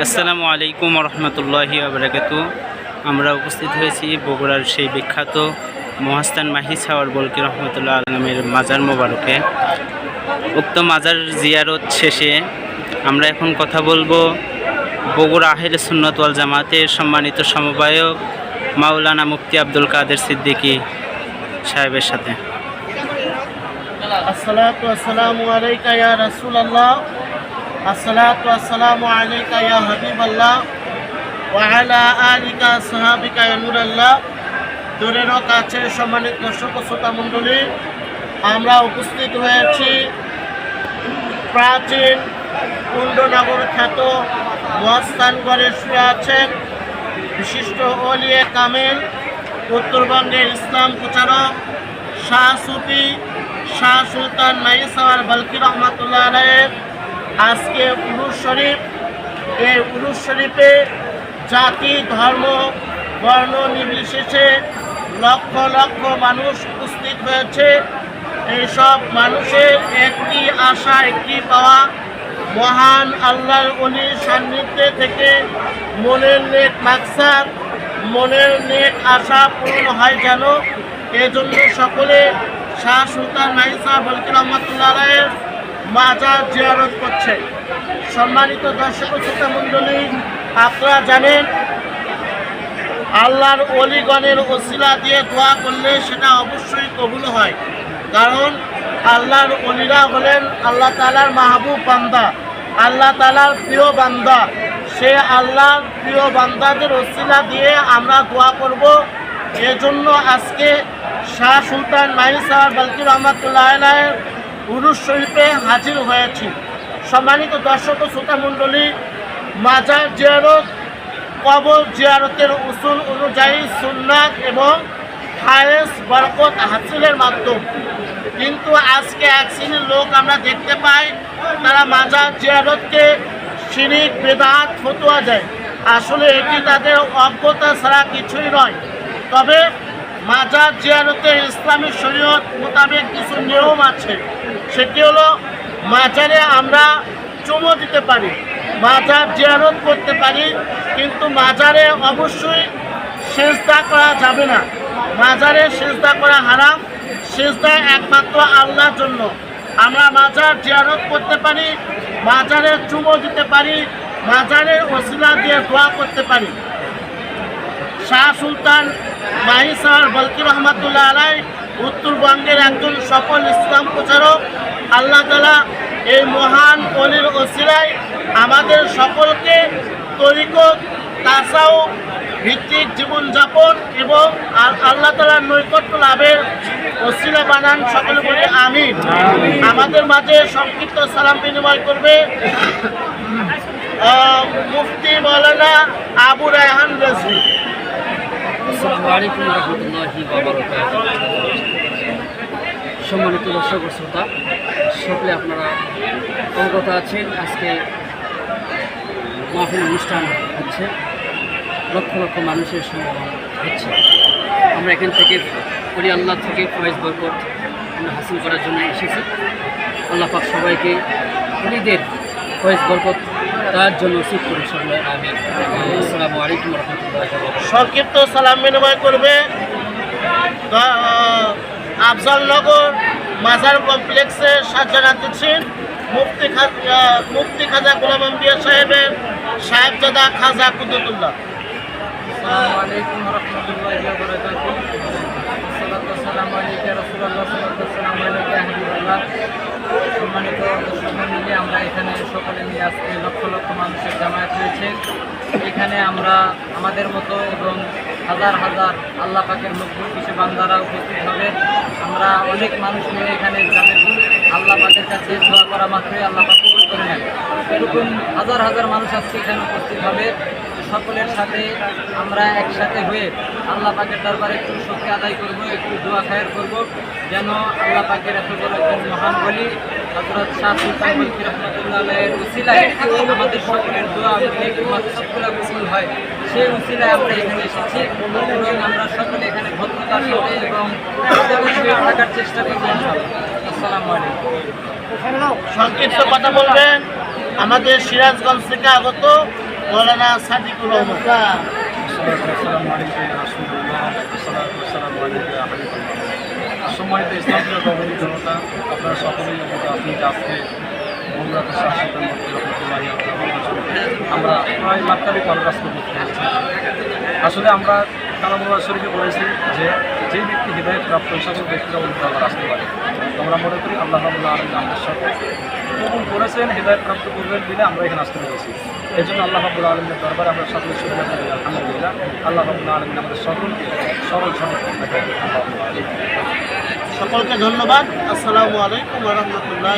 আসসালামু আলাইকুম রহমতুল্লাহি আবরাকাত আমরা উপস্থিত হয়েছি বগুড়ার সেই বিখ্যাত মহাস্তান মাহি সাওয়ার বলকি রহমতুল্লাহ আলমের মাজার মোবারকে। উক্ত মাজার জিয়ারত শেষে আমরা এখন কথা বলব বগুড়া আহেল সুন্নতওয়াল জামাতের সম্মানিত সমবায়ক মাওলানা মুফতি আব্দুল কাদের সিদ্দিকী সাহেবের সাথে। আসসালামু ইয়া রাসূলুল্লাহ। আসসালাতু ইয়া হাবিবাল্লাহ ওয়া আলা আলিকা সাহাবিকা ইয়া নূরাল্লাহ। কাছে সম্মানিত দর্শক শ্রোতা মন্ডলী আমরা উপস্থিত হয়েছি প্রাচীন কুণ্ডনগর খ্যাত মহাস্থানগড়ে শুয়ে আছেন বিশিষ্ট অলিয়ে কামেল, উত্তরবঙ্গের ইসলাম প্রচারক শাহ সুফি, শাহ সুলতান নাইসাওয়ার বালকি রহমতুল্লাহ আলাইয়ের আজকে উরুস শরীফ, এই উরুস শরীফে জাতি, ধর্ম, বর্ণ নির্বিশেষে লক্ষ লক্ষ মানুষ উপস্থিত হয়েছে। এইসব মানুষের একটি আশা, একটি পাওয়া, মহান আল্লাহর অলির সান্নিধ্যে থেকে মনের নেক মাকসাদ, মনের নেক আশা পূরণ হয় যেন। এজন্য সকলে শাহ সুলতান মাইসা বলকির রহমতুল্লাহ আলাইয়ের মাজার জিয়ারত করছে। সম্মানিত দর্শক শ্রোতা মণ্ডলী, আপনারা জানেন, আল্লাহর অলিগণের ওসিলা দিয়ে দোয়া করলে সেটা অবশ্যই কবুল হয়। কারণ আল্লাহর অলিরা হলেন আল্লাহ তালার মাহবুব বান্দা, আল্লাহ তালার প্রিয় বান্দা। সে আল্লাহর প্রিয় বান্দাদের ওসিলা দিয়ে আমরা দোয়া করব। এজন্য আজকে শাহ সুলতান মাহি সাহার বালকির রহমতুল্লাহ উরুস শরীফে হাজির হয়েছি। সম্মানিত দর্শক ও শ্রোতা মাজার জিয়ারত, কবর জিয়ারতের উসুল অনুযায়ী সুন্নাত এবং হায়েস বরকত হাসিলের মাধ্যম। কিন্তু আজকে এক শ্রেণির লোক আমরা দেখতে পাই, তারা মাজার জিয়ারতকে শিরিক বেদাত ফতুয়া দেয়। আসলে এটি তাদের অজ্ঞতা ছাড়া কিছুই নয়। তবে মাজার জিয়ারতে ইসলামী শরীয়ত মোতাবেক কিছু নিয়ম আছে। সেটি হলো মাজারে আমরা চুমো দিতে পারি, মাজার জিয়ারত করতে পারি, কিন্তু মাজারে অবশ্যই সেজদা করা যাবে না। মাজারে সেজদা করা হারাম, সেজদা একমাত্র আল্লাহর জন্য। আমরা মাজার জিয়ারত করতে পারি, মাজারে চুমো দিতে পারি, মাজারে ওসিলা দিয়ে দোয়া করতে পারি। শাহ সুলতান মাহিসার বলকি রহমতুল্লাহ আলাই উত্তরবঙ্গের একজন সফল ইসলাম প্রচারক আল্লাহ তালা এই মহান অলির ওসিলায় আমাদের সকলকে তরিকত তাসাও ভিত্তিক জীবনযাপন এবং আল- আল্লাহ তালার নৈকট্য লাভের ওসিলা বানান সকলে বলি আমিন। আমাদের মাঝে সংক্ষিপ্ত সালাম বিনিময় করবে মুফতি মৌলানা আবু রায়হান রেজভি। আসসালামু সম্মানিত দর্শক শ্রোতা, সকলে আপনারা অবগত আছেন, আজকে মাহফিল অনুষ্ঠান হচ্ছে, লক্ষ লক্ষ মানুষের সমাগম হচ্ছে। আমরা এখান থেকে করি আল্লাহ থেকে ফয়েজ বরকত আমরা হাসিল করার জন্য এসেছি। আল্লাহ পাক সবাইকে উনিদের ফয়েজ বরকত তার জন্য আমি আসসালামু আলাইকুম সংক্ষিপ্ত সালাম বিনিময় করবে আফজলনগর মাজার কমপ্লেক্সে সাজানা দিচ্ছেন মুফতি খা- মুফতি খাজা গোলাম আম্বিয়া সাহেবের সাহেবজাদা খাজা কুদুতুল্লাহ আসসালামু আলাইকুম রহমতুল্লাহি ওয়া বারাকাতুহু সালাতু ওয়াসসালামু আলাইকা রাসূলুল্লাহ সাল্লাল্লাহু আলাইহি হাবিবাল্লাহ সম্মানিত দর্শক মণ্ডলী আমরা এখানে সকলে মিলে আজকে লক্ষ লক্ষ মানুষের জামায়াত হয়েছে এখানে আমরা আমাদের মতো এবং হাজার হাজার আল্লাহ পাকের মকবুল কিছু বান্দারা উপস্থিত হবে। আমরা অনেক মানুষ মিলে এখানে যাদের আল্লাহ পাকের কাছে দোয়া করা মাত্রই আল্লাহ পাক কবুল করে নেন এরকম হাজার হাজার মানুষ আজকে এখানে উপস্থিত হবে। সকলের সাথে আমরা একসাথে হয়ে আল্লাহ পাকের দরবারে একটু শক্তি আদায় করব, একটু দোয়া খায়ের করব, যেন আল্লাহ পাকের এত বড় একজন মহান বলি হজরত শাহ সুলতান বলকি রহমতুল্লাহ উসিলায় আমাদের সকলের দোয়া সবগুলো কবুল হয়। সেই উসিলায় আমরা এখানে এসেছি এবং আমরা সকলে এখানে ভদ্রতার সাথে এবং থাকার চেষ্টা করব ইনশাআল্লাহ। আসসালামু আলাইকুম। সংক্ষিপ্ত কথা বলবেন। আমাদের সিরাজগঞ্জ থেকে আগত মৌলানা সাদিকুর রহমান। সম্মানিত ইসলামীয় কমিটি জনতা, আপনারা সকলেই আমাদের আপনি আজকে বগুড়াতে শাসকের আমরা প্রায় লাখখানি কনগ্রাস করতে আসলে আমরা কালামুল্লাহ শরীফে বলেছি যে যে ব্যক্তি হৃদয় প্রাপ্ত সকল ব্যক্তিরা আবার আসতে পারে আমরা মনে করি আল্লাহ আল্লাহ আমাদের সাথে কবুল করেছেন হৃদয় প্রাপ্ত করবেন বলে আমরা এখানে আসতে পেরেছি এই জন্য আল্লাহ রাবুল আলমের দরবারে আমরা সকলে সুবিধা আল্লাহ আলমিন আমাদের সকলকে সরল সমর্থন সকলকে ধন্যবাদ। আসসালামু আলাইকুম রহমতুল্লাহ